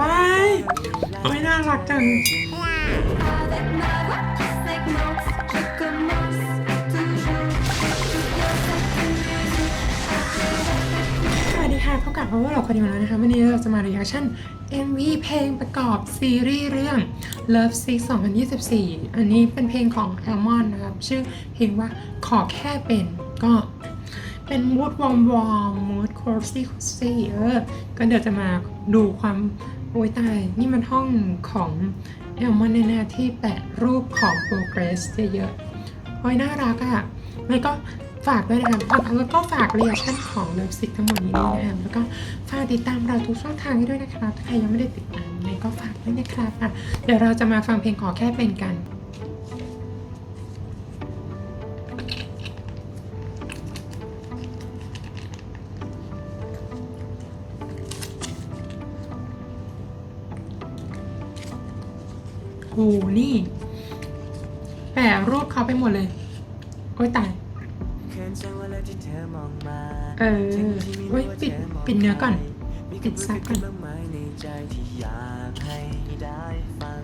ว้ายโอ้ยน่ารักจัง สวัสดีค่ะพบกับพาวเวอร์เราคนเดียวแล้วนะคะ วันนี้เราจะมา reaction MV เพลงประกอบซีรีส์เรื่อง Love Sick 2024 อันนี้เป็นเพลงของ a l m o n นะครับ ชื่อเพลงว่าขอแค่เป็นก็เป็นมูดวอมวอมมูดคอร์ซี่คอร์ซี่เออ ก็เดี๋ยวจะมาดูความ โอ้ยตาย นี่มันห้องของเอลมอนแน่ๆที่แปะรูปของโปรเกรสเยอะๆโอ้ยน่ารักอะ่ะแล้วก็ฝากด้วยนะครับอะแล้วก็ฝากเรียชั่นของเลิฟซิกทั้งหมดนี้ด้วยนะคะแล้วก็ฝากติดตามเราทุกช่องทางให้ด้วยนะครับถ้าใครยังไม่ได้ติดตามก็ฝากด้วยนะครับเดี๋ยวเราจะมาฟังเพลงขอแค่เป็นกัน โหนี่แปะรูปเขาไปหมดเลย โอ้ยตายเขินจังเวลาที่เธอมองมาเออเว้ยปิดปิดเนื้อก่อน ปิดซับก่อนมีคำพูดบ้างไหมในใจที่อยากให้ได้ฟัง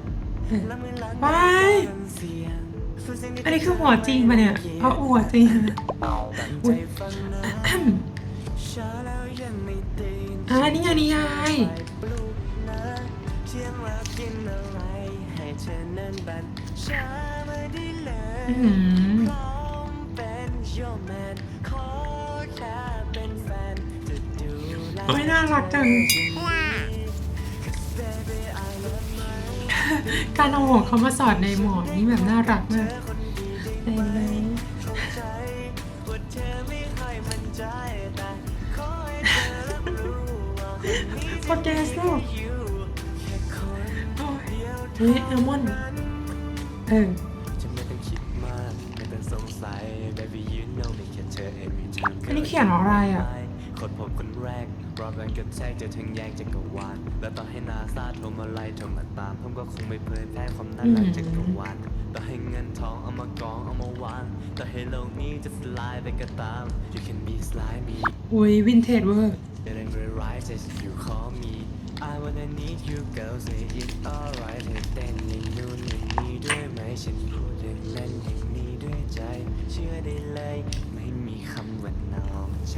เออและเมื่อหลังว้ายฟังเสียงฟังเสียงอันนี้คือหัวจริงปะเนี่ยเพราะหัวจริงตั้งอุ๊ใจยฟังนะช้าแล้วยังไม่ตื่นอ่านี่ไงนิยายไป อนั้นบันช้ามาได้เลยอื้อหือพร้อมเป็นโยมแมนขอแค่เป็นแฟนจะดูแลโอ้ยน่ารักจัง Baby I love my การเอาหัวเขามาสอดในหมอนนี่แบบน่ารักมากคนดีเได้ห็นไหมเข้าใจว่าเธอไม่ค่อยมั่นใจแต่ขอให้เธอรับรู้ว่าคนนี้โปรแกรสลูก เดียวเฮ้ยแอลมอนด์เออจะไม่ต้องคิดมากไม่ต้องสงสัย Baby you know me แค่เธอ every time อันนี้เขียนอะไรอะคนผมคนแรกรอบแรงกับแทกจะถึงแยกจักรวาลแล้วต่อให้นาซาโทรมาไล่โทรมาตามผมก็คงไม่เผยแพร่ความน่ารักจักรวาลต่อให้เงินทองเอามากองเอามาวางต่อให้โลกนี้จะสลายไปก็ตาม You can be slimy อุ้ยวินเทจเวอร์ I wanna need you girl say it alright เธอเต้นอย่างนู้นอย่างนี้ด้วยไหมฉันพูดเรื่องเล่นอย่างนี้ด้วยใจ เชื่อได้เลย ไม่มีคำว่านอกใจ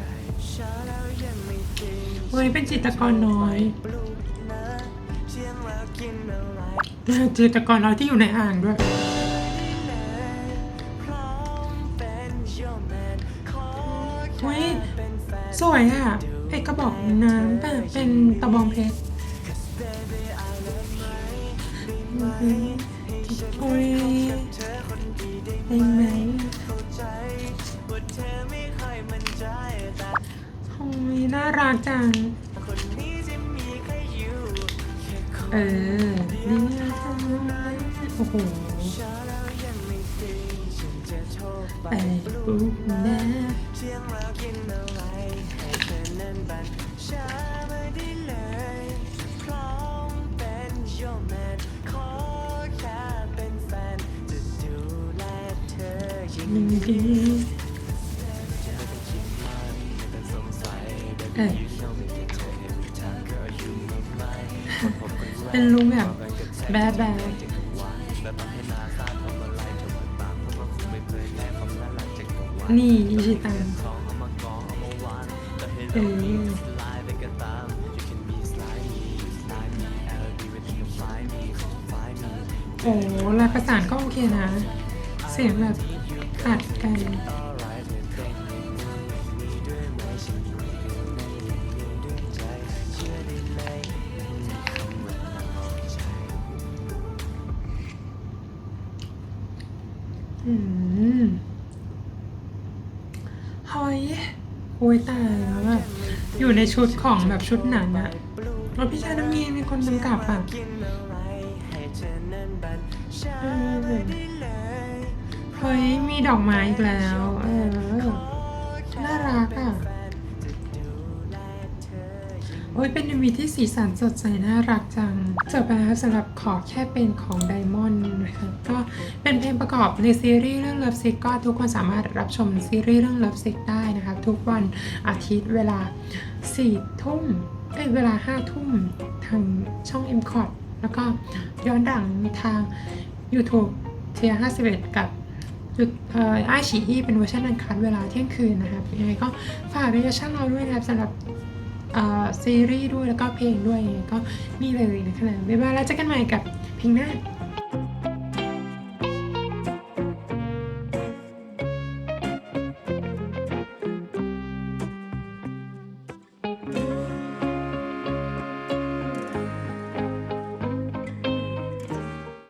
ช้าแล้วยังไม่ตื่นเฮ้ยเป็นจิตรกรน้อยปลุกนะเที่ยงแล้วกินอะไรจิตรกรน้อยที่อยู่ในอ่างด้วยเลยพร้อมเป็นโยมแมนขอเฮ้ยแค่เป็นแฟนสวยอะไอ้กระบอกน้ำแบบเป็นตะบองเพชร Baby I love my โอ้ยเธอคนดีได้ได้ไหมเข้าใจว่าเธอไม่ค่อยมั่นใจแต่โอ้ยน่ารักจังคนนี้จะมีแค่อยู่แค่คนเออนี่น่าจังโอ้โหช้าแล้วยังไม่ตื่นฉันจะโทรไปไปปลุปุ๊กบนะ แรกเป็นลุงแบบแบดแบดจักรวาลแล้วต้องให้นาซาโทรมาไล่โทรมาตามผมก็คงไม่เผยแพร่ความน่ารักจักรวาลนี่อิชิตันของเอามากองเอามาวางแต่ให้เอโลกนี้อสลายไปก็ตาม You can be slimy slimy I'll be with you fly me fly me โอ้ลายประสานก็โอเคนะ เสียงแบบ ตัดกัน alright เธอเต้นอย่างนู้นอย่างนี้ด้วยไหมฉันพูดเรื่องนั้นอย่างนี้ด้วยใจเชื่อได้เลยไม่มีคำว่านอกใจอืมเฮ้ยโอ้ยตายแล้วแบบอยู่ในชุดของแบบชุดหนังอะแล้วพี่ชายน้ำมีมีคนกำกับอะกินอะไรให้ เธอนั้นบันช้าเออไม่ได้เลยเฮ้ย มีดอกไม้อีกแล้ว เออน่ารักอะ โอ้ย เป็นมีที่สีสันสดใสน่ารักจัง จบไปแล้วสำหรับขอแค่เป็นของไดมอนด์นะครับก็เป็นเพลงประกอบในซีรีส์เรื่อง Love Sick ก็ทุกคนสามารถรับชมซีรีส์เรื่อง Love Sick ได้นะครับทุกวันอาทิตย์เวลา4ทุ่มเอ้ยเวลาห้าทุ่มทางช่อง m c o t แล้วก็ย้อนหลังทาง YouTube เทีย51 กับ จุดเอ่อไอฉีอีเป็นเวอร์ชันอันคัดเวลาเที่ยงคืนนะครับยังไงก็ฝากรีแอคชั่นเราด้วยนะครับสำหรับเอ่อซีรีส์ด้วยแล้วก็เพลงด้วยก็นี่เลยนะคะบ๊ายบายแล้วเจอกันใหม่กับเพลงหน้า